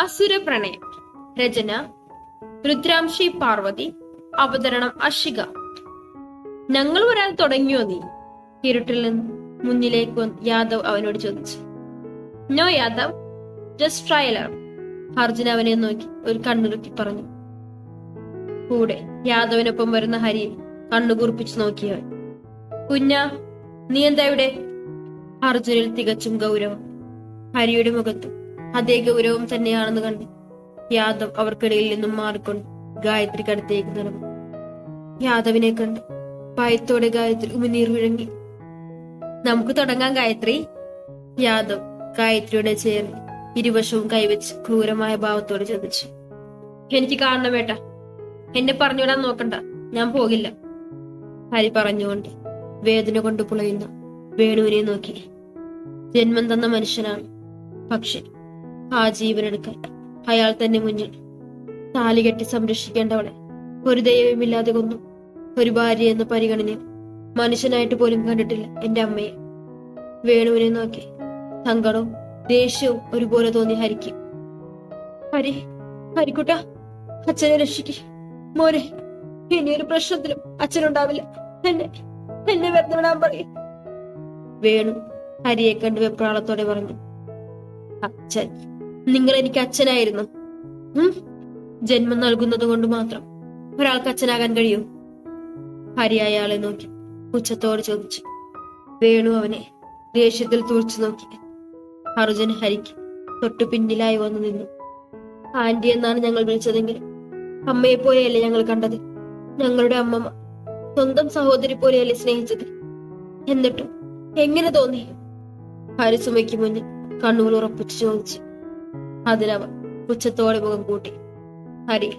അസുര പ്രണയം രചന രുദ്രാംശി പാർവതി അവതരണം അശിക ഞങ്ങൾ വരാൻ തുടങ്ങിയോ നീ? ഇരുട്ടിൽ നിന്ന് മുന്നിലേക്ക് യാദവ് അവനോട് ചോദിച്ചു. No Yadav just trailer Arjuna അവനെ നോക്കി ഒരു കണ്ണുരുക്കി പറഞ്ഞു. കൂടെ യാദവിനൊപ്പം വരുന്ന ഹരി കണ്ണു കുറിപ്പിച്ചു നോക്കിയവൻ. കുഞ്ഞ നീ എന്താ ഇവിടെ? അർജുനിൽ തികച്ചും ഗൗരവം. ഹരിയുടെ മുഖത്ത് അതേ ഗൗരവം തന്നെയാണെന്ന് കണ്ട് യാദവ് അവർക്കിടയിൽ നിന്നും മാറിക്കൊണ്ട് ഗായത്രിക്കടുത്തേക്ക് നടന്നു. യാദവിനെ കണ്ട് ഭയത്തോടെ ഗായത്രി ഉമിനീർ വിഴങ്ങി. നമുക്ക് തുടങ്ങാം ഗായത്രി. യാദവ് ഗായത്രിയുടെ ചേർന്ന് ഇരുവശവും കൈവച്ച് ക്രൂരമായ ഭാവത്തോടെ ചോദിച്ചു. എനിക്ക് കാണണം വേട്ട എന്നെ പറഞ്ഞുവിടാൻ നോക്കണ്ട. ഞാൻ പോകില്ല. ഹരി പറഞ്ഞുകൊണ്ട് വേദന കൊണ്ട് പുളയുന്ന വേണുവിനെ നോക്കി. ജന്മം തന്ന മനുഷ്യനാണ് പക്ഷെ ആ ജീവനെടുക്കാൻ അയാൾ തന്നെ മുന്നിൽ താലി കെട്ടി സംരക്ഷിക്കേണ്ടവളെ. ഒരു ദൈവമില്ലാതെ കൊന്നു. ഒരു ഭാര്യ എന്ന പരിഗണന മനുഷ്യനായിട്ട് പോലും കണ്ടിട്ടില്ല എന്റെ അമ്മയെ. വേണുവിനെ നോക്കി സങ്കടവും ദേഷ്യവും ഒരുപോലെ തോന്നി ഹരിക്ക്. ഹരി ഹരിക്കുട്ട അച്ഛനെ രക്ഷിക്ക്. മോനെ ഇനിയൊരു പ്രശ്നത്തിലും അച്ഛനുണ്ടാവില്ല. എന്നെ എന്നെ വെറുതെ വിടാൻ പറയും. വേണു ഹരിയെ കണ്ട് വെപ്രാളത്തോടെ പറഞ്ഞു. അച്ഛൻ നിങ്ങൾ എനിക്ക് അച്ഛനായിരുന്നു ജന്മം നൽകുന്നത് കൊണ്ട് മാത്രം ഒരാൾക്ക് അച്ഛനാകാൻ കഴിയൂ. ഹരിയായ ആളെ നോക്കി ഉച്ചത്തോട് ചോദിച്ചു. വേണു അവനെ ദേഷ്യത്തിൽ തുറച്ചു നോക്കി. അർജുൻ ഹരിക്ക് തൊട്ടു പിന്നിലായി വന്നു നിന്നു. ആന്റി എന്നാണ് ഞങ്ങൾ വിളിച്ചതെങ്കിലും അമ്മയെ പോലെയല്ലേ ഞങ്ങൾ കണ്ടത്? ഞങ്ങളുടെ അമ്മമ്മ സ്വന്തം സഹോദരി പോലെയല്ലേ സ്നേഹിച്ചത്? എന്നിട്ടും എങ്ങനെ തോന്നി? ഹരിസുമയ്ക്ക് മുന്നിൽ കണ്ണുകൾ ഉറപ്പിച്ചു ചോദിച്ചു. അതിനവൻ പുച്ഛത്തോടെ മുഖം കൂട്ടി. ഹരി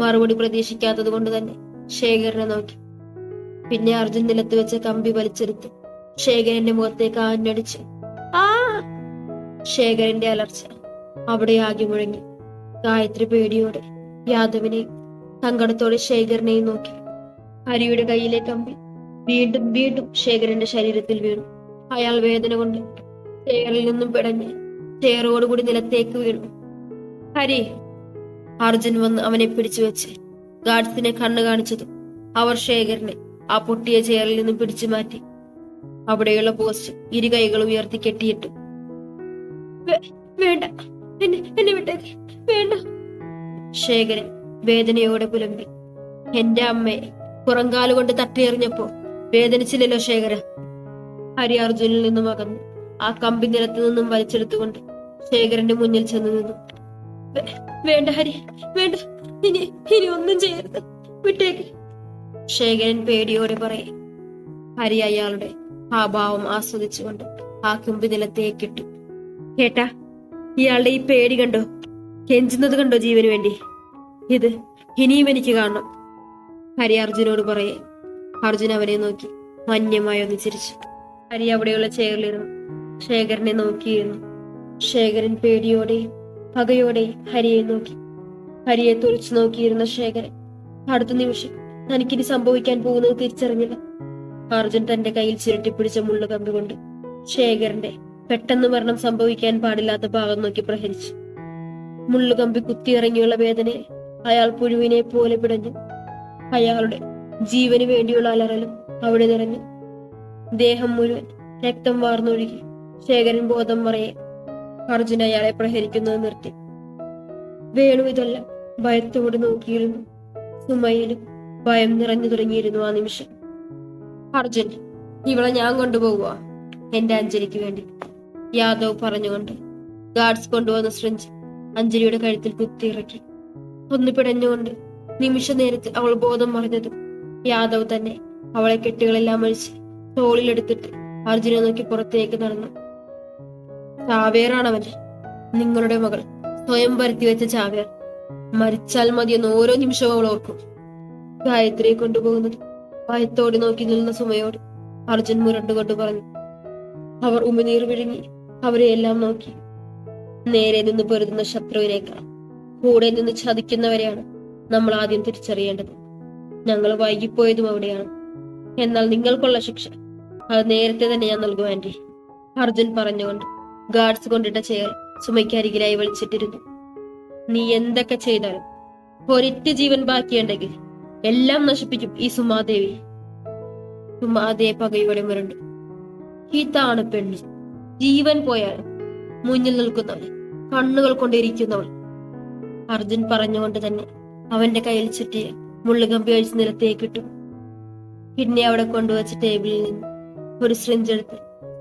മറുപടി പ്രതീക്ഷിക്കാത്തത് കൊണ്ട് തന്നെ ശേഖരനെ നോക്കി. പിന്നെ അർജുൻ നിലത്ത് വെച്ച കമ്പി വലിച്ചെടുത്ത് ശേഖരന്റെ മുഖത്തേക്ക് ആഞ്ഞടിച്ച് ആ! ശേഖരന്റെ അലർച്ച അവിടെ ആകെ മുഴങ്ങി. ഗായത്രി പേടിയോടെ യാദവിനെയും സങ്കടത്തോടെ ശേഖരനെയും നോക്കി. ഹരിയുടെ കയ്യിലെ കമ്പി വീണ്ടും വീണ്ടും ശേഖരന്റെ ശരീരത്തിൽ വീണു. അയാൾ വേദന കൊണ്ട് ശേഖരിൽ നിന്നും പിടഞ്ഞ് ചെയറോടുകൂടി നിലത്തേക്ക് വീണു. ഹരി അർജുൻ വന്ന് അവനെ പിടിച്ചു വെച്ച് ഗാർഡ്സിനെ കണ്ണു കാണിച്ചതും അവർ ശേഖരനെ ആ പൊട്ടിയ ചെയറിൽ നിന്നും പിടിച്ചു മാറ്റി. അവിടെയുള്ള പോസ്റ്റ് ഇരു കൈകൾ ഉയർത്തി കെട്ടിയിട്ടു. വേണ്ട. എന്നെ വിട്ടേക്ക്. വേണ്ട. ശേഖരൻ വേദനയോടെ പുലമ്പി. എന്റെ അമ്മയെ പുറങ്കാലുകൊണ്ട് തട്ടിയെറിഞ്ഞപ്പോ വേദനിച്ചില്ലല്ലോ ശേഖര. ഹരി അർജുനിൽ നിന്നും അകന്നു. ആ കമ്പി നിലത്തു നിന്നും വലിച്ചെടുത്തുകൊണ്ട് ശേഖരന്റെ മുന്നിൽ ചെന്ന് നിന്നു. വേണ്ട ഹരി വേണ്ട. ഇനി ഇനി ഒന്നും ചെയ്യരുത്. വിട്ടേക്ക്. ശേഖരൻ പേടിയോടെ പറയെ. ഹരി അയാളുടെ ആ ഭാവം ആസ്വദിച്ചുകൊണ്ട് ആ കമ്പി നിലത്തേക്കിട്ടു കേട്ടാ ഇയാളുടെ ഈ പേടി കണ്ടോ? കെഞ്ചുന്നത് കണ്ടോ ജീവന് വേണ്ടി? ഇത് ഇനിയും എനിക്ക് കാണണം. ഹരി അർജുനോട് പറയേ. അർജുൻ അവനെ നോക്കി മന്യമായി ഒന്ന് ചിരിച്ചു. ഹരി അവിടെയുള്ള ചെയറിലിരുന്നു ശേഖരനെ നോക്കിയിരുന്നു. ശേഖരൻ പേടിയോടെ പകയോടെ ഹരിയെ നോക്കി. ഹരിയെ തുറച്ചു നോക്കിയിരുന്ന ശേഖരൻ അടുത്ത നിമിഷം തനിക്കിനി സംഭവിക്കാൻ പോകുന്നത് തിരിച്ചറിഞ്ഞില്ല. അർജുൻ തന്റെ കയ്യിൽ ചിരട്ടിപ്പിടിച്ച മുള്ളു കമ്പി കൊണ്ട് ശേഖരന്റെ പെട്ടെന്ന് മരണം സംഭവിക്കാൻ പാടില്ലാത്ത ഭാഗം നോക്കി പ്രഹരിച്ചു. മുള്ളുകമ്പി കുത്തിയിറങ്ങിയുള്ള വേദനയെ അയാൾ പുഴുവിനെ പോലെ പിടഞ്ഞു. അയാളുടെ ജീവന് വേണ്ടിയുള്ള അലറലും അവിടെ നിറഞ്ഞു. ദേഹം മുഴുവൻ രക്തം വാർന്നൊഴുകി. ശേഖരൻ ബോധം മറയെ അർജുൻ അയാളെ പ്രഹരിക്കുന്നത് നിർത്തി. വേണു ഇതെല്ലാം ഭയത്തോട് നോക്കിയിരുന്നു. സുമയിലും ഭയം നിറഞ്ഞു തുടങ്ങിയിരുന്നു ആ നിമിഷം. അർജുൻ ഇവളെ ഞാൻ കൊണ്ടുപോകുക എന്റെ അഞ്ജലിക്ക് വേണ്ടി. യാദവ് പറഞ്ഞുകൊണ്ട് ഗാർഡ്സ് കൊണ്ടുവന്ന ശ്രഞ്ച് അഞ്ജലിയുടെ കഴുത്തിൽ കുത്തിയിറക്കി ഒന്ന് പിടഞ്ഞുകൊണ്ട് നിമിഷ നേരത്തിൽ അവൾ ബോധം മറിഞ്ഞതും യാദവ് തന്നെ അവളെ കെട്ടുകളെല്ലാം അഴിച്ച് തോളിലെടുത്തിട്ട് അർജുനെ നോക്കി പുറത്തേക്ക് നടന്നു. ചാവേറാണവൻ. നിങ്ങളുടെ മകൾ സ്വയം വരുത്തി വെച്ച ചാവേർ. മരിച്ചാൽ മതിയെന്ന് ഓരോ നിമിഷവും അവൾ ഓർക്കും. ഗായത്രിയെ കൊണ്ടുപോകുന്നത്. ഭയത്തോടെ നോക്കി നിന്ന സുമയോട് അർജുൻ മുരണ്ടുകൊണ്ട് പറഞ്ഞു. അവർ ഉമിനീർ വിഴുങ്ങി അവരെ എല്ലാം നോക്കി. നേരെ നിന്ന് പൊരുതുന്ന ശത്രുവിനേക്കാൾ കൂടെ നിന്ന് ചതിക്കുന്നവരെയാണ് നമ്മൾ ആദ്യം തിരിച്ചറിയേണ്ടത്. ഞങ്ങൾ വൈകിപ്പോയതും അവിടെയാണ്. എന്നാൽ നിങ്ങൾക്കുള്ള ശിക്ഷ അത് നേരത്തെ തന്നെ ഞാൻ നൽകും അർജുൻ പറഞ്ഞുകൊണ്ട് ഗാർഡ്സ് കൊണ്ടിട്ട ചെയർ സുമയ്ക്ക് അരികിലായി വലിച്ചിട്ടിരുന്നു നീ എന്തൊക്കെ ചെയ്താലും ഒരിറ്റ ജീവൻ ബാക്കിയുണ്ടെങ്കിൽ എല്ലാം നശിപ്പിക്കും ഈ സുമാദേവി. സുമാദേവി പകയോടെ മുരണ്ടു. ഇതാണ് പെണ്ണ് ജീവൻ പോയാൽ മുന്നിൽ നിൽക്കുന്നവൾ കണ്ണുകൾ കൊണ്ടിരിക്കുന്നവൾ. അർജുൻ പറഞ്ഞുകൊണ്ട് തന്നെ അവന്റെ കയ്യിൽ ചുറ്റിയ മുള്ളുകമ്പി അഴിച്ച് നിലത്തേക്കിട്ടു പിന്നെ അവിടെ കൊണ്ടുവച്ച ടേബിളിൽ നിന്ന് ഒരു സിറിഞ്ച് എടുത്ത്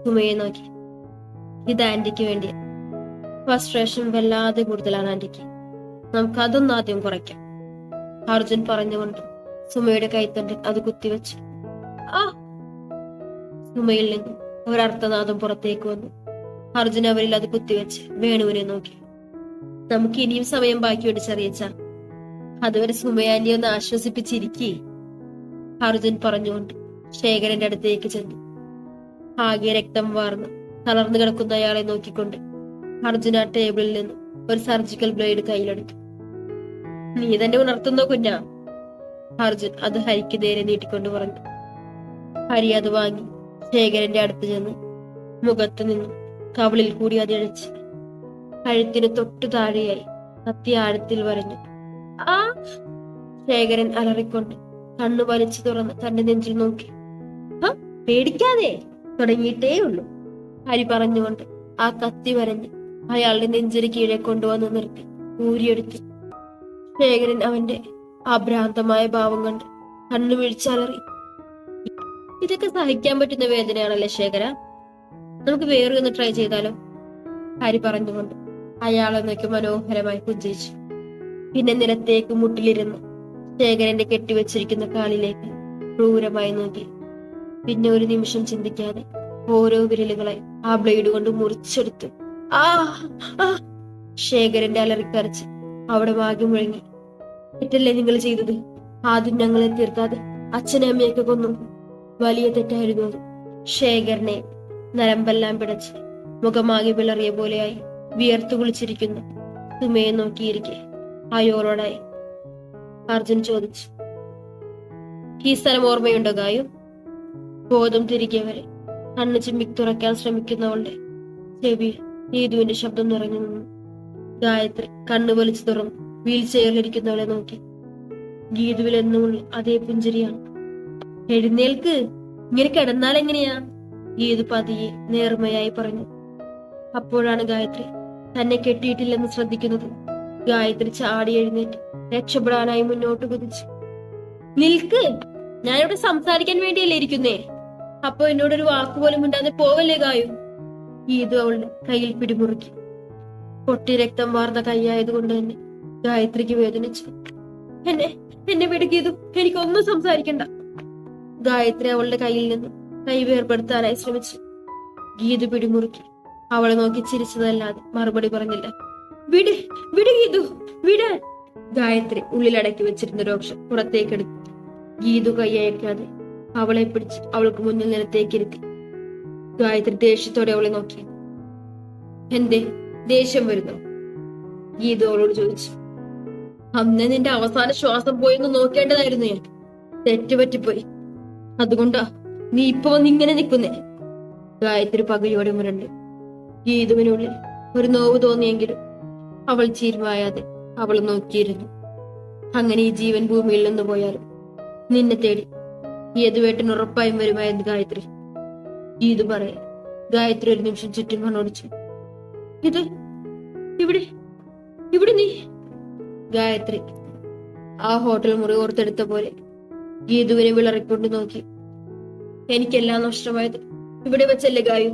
സുമയെ നോക്കി. ഇത് ആന്റിക്ക് വേണ്ടി. ഫ്രസ്ട്രേഷൻ വല്ലാതെ കൂടുതലാണ് ആന്റിക്ക് നമുക്ക് അതൊന്നും ആദ്യം കുറയ്ക്കാം. അർജുൻ പറഞ്ഞുകൊണ്ട് സുമയുടെ കൈത്തണ്ടിൽ അത് കുത്തിവെച്ചു. ആ! സുമയിൽ നിന്ന് ഒരർത്ഥനാദം പുറത്തേക്ക് വന്നു. അർജുൻ അവരിൽ അത് കുത്തിവെച്ച് വേണുവിനെ നോക്കി. നമുക്ക് ഇനിയും സമയം ബാക്കിയുണ്ട് ചെറിയച്ച അതുവരെ സുമയാന്റി ഒന്ന് ആശ്വസിപ്പിച്ചിരിക്കേ. അർജുൻ പറഞ്ഞുകൊണ്ട് ശേഖരന്റെ അടുത്തേക്ക് ചെന്നു. ആകെ രക്തം വാർന്ന്. തളർന്നു കിടക്കുന്ന അയാളെ നോക്കിക്കൊണ്ട് അർജുന ടേബിളിൽ നിന്ന് ഒരു സർജിക്കൽ ബ്ലേഡ് കയ്യിലെടുത്തു. നീ തന്നെ ഉണർത്തുന്നോ കുഞ്ഞ? അർജുൻ അത് ഹരിക്ക് നേരെ നീട്ടിക്കൊണ്ട് പറഞ്ഞു. ഹരി അത് വാങ്ങി ശേഖരന്റെ അടുത്ത് ചെന്ന് മുഖത്ത് നിന്നും കവിളിൽ കൂടി അത് ഇഴച്ച് കഴുത്തിന് തൊട്ടു താഴെയായി കത്തി ആഴത്തിൽ വരഞ്ഞു. ആ! ശേഖരൻ അലറിക്കൊണ്ട് കണ്ണു വലിച്ചു തുറന്ന് തന്റെ നെഞ്ചിൽ നോക്കി. "ഹ, പേടിക്കാതെ തുടങ്ങിയിട്ടേ ഉള്ളൂ ഹരി പറഞ്ഞുകൊണ്ട് ആ കത്തി വരഞ്ഞ് അയാളുടെ നെഞ്ചിന് കീഴെ കൊണ്ടുവന്ന് നിർത്തി ഊരിയെടുത്തു. ശേഖരൻ അവന്റെ അഭ്രാന്തമായ ഭാവം കണ്ട് കണ്ണു വീഴ്ചലറി ഇതൊക്കെ സഹിക്കാൻ പറ്റുന്ന വേദനയാണല്ലേ ശേഖര? നമുക്ക് വേറെ ഒന്ന് ട്രൈ ചെയ്താലോ? ഹരി പറഞ്ഞുകൊണ്ട് അയാളെന്നൊക്കെ നോക്കി മനോഹരമായി പുഞ്ചിരിച്ചു പിന്നെ നിലത്തേക്ക് മുട്ടിലിരുന്ന് ശേഖരന്റെ കെട്ടിവെച്ചിരിക്കുന്ന കാലിലേക്ക് ക്രൂരമായി നോക്കി. പിന്നെ ഒരു നിമിഷം ചിന്തിക്കാതെ ഓരോ വിരലുകളെ ആ ബ്ലേഡ് കൊണ്ട് മുറിച്ചെടുത്തു ആ! ശേഖരന്റെ അലറിക്കരച്ച് അവിടെ വാങ്ങി മുഴങ്ങി. തെറ്റല്ലേ നിങ്ങൾ ചെയ്തത്? ആദ്യം ഞങ്ങളെ തീർക്കാതെ അച്ഛനെ അമ്മയൊക്കെ കൊന്നു. വലിയ തെറ്റായിരുന്നു അത്. ശേഖരനെ നരമ്പെല്ലാം പിടച്ച് മുഖമാകെ വിളറിയ പോലെയായി വിയർത്തു കുളിച്ചിരിക്കുന്നു. സുമയെ നോക്കിയിരിക്കെ. അയോളോടായി അർജുൻ ചോദിച്ചു. ഈ സ്ഥലം ഓർമ്മയുണ്ടോ ഗായു? ബോധം തിരികെ വരെ. കണ്ണു ചിമ്മി തുറക്കാൻ ശ്രമിക്കുന്നവളുടെ ചെവി നീതുവിന്റെ ശബ്ദം നിറഞ്ഞു നിന്നു. ഗായത്രി കണ്ണു വലിച്ചു തുറന്നു. വീൽ ചെയറിലിരിക്കുന്നവളെ നോക്കി. ഗീതുവിൽ എന്നുമുള്ള അതേ പുഞ്ചിരിയാണ്. എഴുന്നേൽക്ക്. ഇങ്ങനെ കിടന്നാൽ എങ്ങനെയാ? ഗീതു പതിയെ നേർമയായി പറഞ്ഞു. അപ്പോഴാണ് ഗായത്രി തന്നെ കെട്ടിയിട്ടില്ലെന്ന് ശ്രദ്ധിക്കുന്നത്. ഗായത്രി ചാടി എഴുന്നേറ്റ് രക്ഷപ്പെടാനായി മുന്നോട്ട് കുതിച്ചു. നിൽക്ക്. ഞാനിവിടെ സംസാരിക്കാൻ വേണ്ടിയല്ലേ ഇരിക്കുന്നേ? അപ്പൊ എന്നോടൊരു വാക്കുപോലും മിണ്ടാതെ പോവല്ലേ ഗായു ഗീതു അവളുടെ കയ്യിൽ പിടിമുറുക്കി. പൊട്ടി രക്തം വാർന്ന കൈയായതുകൊണ്ട് തന്നെ ഗായത്രിക്ക് വേദനിച്ചു. എന്നെ എന്നെ വിടുക്കിയതു എനിക്കൊന്നും സംസാരിക്കണ്ട. ഗായത്രി അവളുടെ കയ്യിൽ നിന്ന് കൈ വേർപെടുത്താനായി ശ്രമിച്ചു. ഗീതു പിടിമുറുക്കി. അവളെ നോക്കി ചിരിച്ചതല്ലാതെ മറുപടി പറഞ്ഞില്ല. വിട് വിട് ഗീതു വിട്. ഗായത്രി ഉള്ളിലടക്കി വെച്ചിരുന്ന രോക്ഷം പുറത്തേക്കെടുത്തു. ഗീതു കൈയയക്കാതെ അവളെ പിടിച്ച് അവൾക്ക് മുന്നിൽ നിലത്തേക്കിരുത്തി ഗായത്രി ദേഷ്യത്തോടെ അവളെ നോക്കി. എന്തേ? ദേഷ്യം വരുന്നു? ഗീത അവളോട് ചോദിച്ചു. അന്ന് നിന്റെ അവസാന ശ്വാസം പോയെന്ന് നോക്കേണ്ടതായിരുന്നു ഞാൻ. തെറ്റുപറ്റിപ്പോയി അതുകൊണ്ടാ നീ ഇപ്പൊ വന്ന് ഇങ്ങനെ നിൽക്കുന്നേ? ഗായത്രി പകയോടെ മുരണ്ട്. ഗീതുവിനുള്ളിൽ ഒരു നോവ് തോന്നിയെങ്കിലും അവൾ ചീരുമായാതെ അവൾ നോക്കിയിരുന്നു. അങ്ങനെ ഈ ജീവൻ ഭൂമിയിൽ നിന്ന് പോയാലും നിന്നെ തേടി യദുവേട്ടൻ ഉറപ്പായും വരുമായിരുന്നു ഗായത്രി. ഗീത് പറയാ ഗായത്രി ഒരു നിമിഷം ചുറ്റും കണ്ണോടിച്ചു. ഇത് ഇവിടെ ഇവിടെ നീ. ഗായത്രി ആ ഹോട്ടൽ മുറി ഓർത്തെടുത്ത പോലെ ഗീതുവിനെ വിളറിക്കൊണ്ട് നോക്കി. എനിക്കെല്ലാം നഷ്ടമായത് ഇവിടെ വെച്ചല്ലേ ഗായു?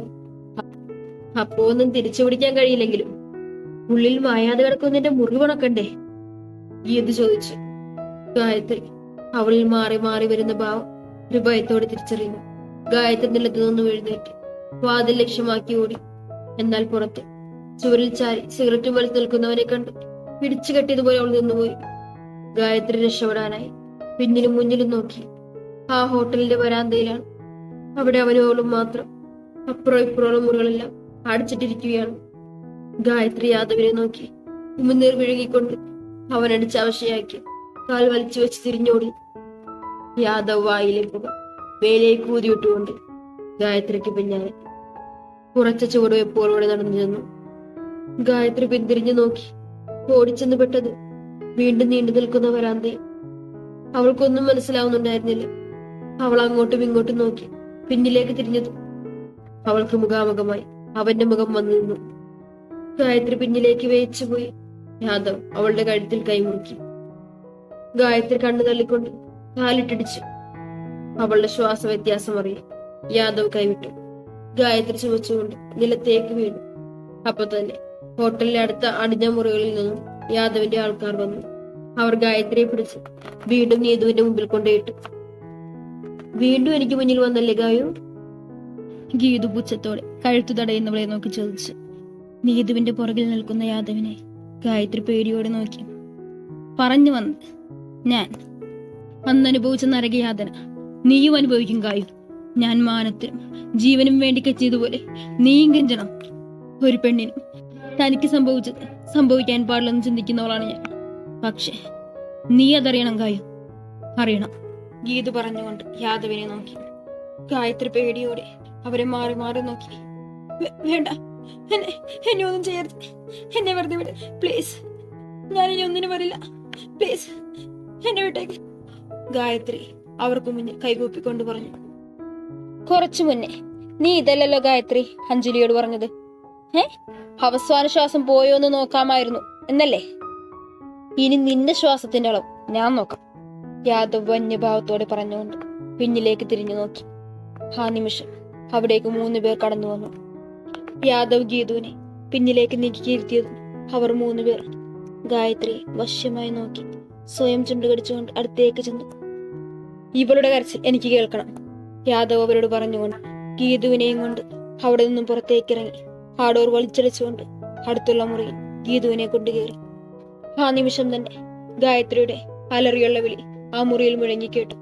അപ്പോ ഒന്നും തിരിച്ചു പിടിക്കാൻ കഴിയില്ലെങ്കിലും ഉള്ളിൽ മായാതെ കിടക്കുന്നതിന്റെ മുറിവണക്കണ്ടേ ഗീതു ചോദിച്ചു. ഗായത്രി അവളിൽ മാറി മാറി വരുന്ന ഭാവം ഒരു ഭയത്തോടെ തിരിച്ചറിയുന്നു. ഗായത്രി നിലത്തു നിന്നും എഴുന്നേറ്റ്. വാതിൽ ലക്ഷ്യമാക്കി ഓടി. എന്നാൽ പുറത്ത് ചുവരിൽ ചാരി സിഗരറ്റ് വലിച്ചു നിൽക്കുന്നവനെ കണ്ട്. പിടിച്ചു കെട്ടിയതുപോലെ അവൾ നിന്നുപോയി. ഗായത്രി രക്ഷപ്പെടാനായി പിന്നിലും മുന്നിലും നോക്കി. ആ ഹോട്ടലിന്റെ വരാന്തയിലാണ്. അവിടെ അവനോളും മാത്രം. അപ്പുറം ഇപ്പുറമുള്ള മുറികളെല്ലാം അടിച്ചിട്ടിരിക്കുകയാണ്. ഗായത്രി യാദവിനെ നോക്കി. ഉമിനീർ വിഴുകിക്കൊണ്ട് അവനടിച്ച് അവശയാക്കി. കാൽ വലിച്ചു വെച്ച് തിരിഞ്ഞോടി. യാദവ് വായിലെ പുക വേലയിൽ കൂതിയിട്ടുകൊണ്ട് ഗായത്രിക്ക് പിന്നാലെ. കുറച്ച ചുവടുവെപ്പോളോടെ നടന്നു ചെന്നു. ഗായത്രി പിന്തിരിഞ്ഞു നോക്കി. ഓടിച്ചെന്ന് പെട്ടത് വീണ്ടും നീണ്ടു നിൽക്കുന്ന വരാന്തയിൽ അവൾക്കൊന്നും മനസ്സിലാവുന്നുണ്ടായിരുന്നില്ല. അവൾ അങ്ങോട്ടും ഇങ്ങോട്ടും നോക്കി. പിന്നിലേക്ക് തിരിഞ്ഞത് അവൾക്ക് മുഖാമുഖമായി അവന്റെ മുഖം വന്നു നിന്നു. ഗായത്രി പിന്നിലേക്ക് വേയിച്ചു പോയി. യാദവ് അവളുടെ കഴുത്തിൽ കൈമുറുക്കി. ഗായത്രി കണ്ണു തള്ളിക്കൊണ്ട് കാലിട്ടിടിച്ചു. അവളുടെ ശ്വാസ വ്യത്യാസം അറിയാം യാദവ് കൈവിട്ടു. ഗായത്രി ചുമച്ചുകൊണ്ട് നിലത്തേക്ക് വീണു. അപ്പൊ തന്നെ ഹോട്ടലിന്റെ അടുത്ത അടിഞ്ഞ മുറികളിൽ നിന്നും യാദവിന്റെ ആൾക്കാർ വന്നു. അവർ ഗായത്രിയെ പിടിച്ച് വീണ്ടും നീതുവിന്റെ മുമ്പിൽ കൊണ്ടുപോയിട്ടു. വീണ്ടും എനിക്ക് മുന്നിൽ വന്നല്ലേ ഗായു? ഗീതു പുച്ഛത്തോടെ കഴുത്തു തടയുന്നവളെ നോക്കി ചോദിച്ചു. നീതുവിന്റെ പുറകിൽ നിൽക്കുന്ന യാദവിനെ ഗായത്രി പേടിയോടെ നോക്കി. പറഞ്ഞു വന്ന്. ഞാൻ അന്നനുഭവിച്ച നരകയാതന. നീയും അനുഭവിക്കും കായു. ഞാൻ മാനത്തിനും ജീവനും വേണ്ടി കെച്ചിയതുപോലെ നീയും കെഞ്ചണം. ഒരു പെണ്ണിനും തനിക്ക് സംഭവിച്ചത് സംഭവിക്കാൻ പാടില്ലെന്ന് ചിന്തിക്കുന്നവളാണ് ഞാൻ. പക്ഷെ നീ അതറിയണം കായു. അറിയണം. ഗീതു പറഞ്ഞുകൊണ്ട് യാദവിനെ നോക്കി. ഗായത്രി പേടിയോടെ അവരെ മാറി മാറി നോക്കി. വേണ്ട. എന്നെ എന്നെ ഒന്നും ചെയ്യരുത്. എന്നെ വെറുതെ വിട്. പ്ലീസ്. ഞാൻ ഇനി ഒന്നിനും വരില്ല. പ്ലീസ്. എന്നെ വിട്ടേക്ക്. ഗായത്രി അവർക്ക് മുന്നിൽ കൈകൂപ്പിക്കൊണ്ട് പറഞ്ഞു. കുറച്ചു മുന്നേ നീ ഇതല്ലല്ലോ ഗായത്രി അഞ്ജലിയോട് പറഞ്ഞത്. ഏ അവസാന ശ്വാസം പോയോ എന്ന് നോക്കാമായിരുന്നു എന്നല്ലേ? ഇനി നിന്റെ ശ്വാസത്തിന്റെ അളവ് ഞാൻ നോക്കാം. യാദവ് വന്യഭാവത്തോടെ പറഞ്ഞുകൊണ്ട് പിന്നിലേക്ക് തിരിഞ്ഞു നോക്കി. ആ നിമിഷം അവിടേക്ക് മൂന്ന് പേർ കടന്നു വന്നു. യാദവ് ഗീതുവിനെ പിന്നിലേക്ക് നീക്കിയിരുത്തിയതും അവർ മൂന്നുപേർ ഗായത്രിയെ വശ്യമായി നോക്കി. സ്വയം ചുണ്ടുകടിച്ചുകൊണ്ട് അടുത്തേക്ക് ചെന്നു. ഇവളുടെ കരച്ചിൽ എനിക്ക് കേൾക്കണം. യാദവ് അവരോട് പറഞ്ഞുകൊണ്ട് ഗീതുവിനെയും കൊണ്ട് അവിടെ നിന്നും പുറത്തേക്ക് ഇറങ്ങി ആ ഡോർ വലിച്ചടിച്ചുകൊണ്ട് അടുത്തുള്ള മുറിയിൽ ഗീതുവിനെ കൊണ്ടുകയറി ആ നിമിഷം തന്നെ ഗായത്രിയുടെ അലറിയുള്ള വിളി ആ മുറിയിൽ മുഴങ്ങി കേട്ടു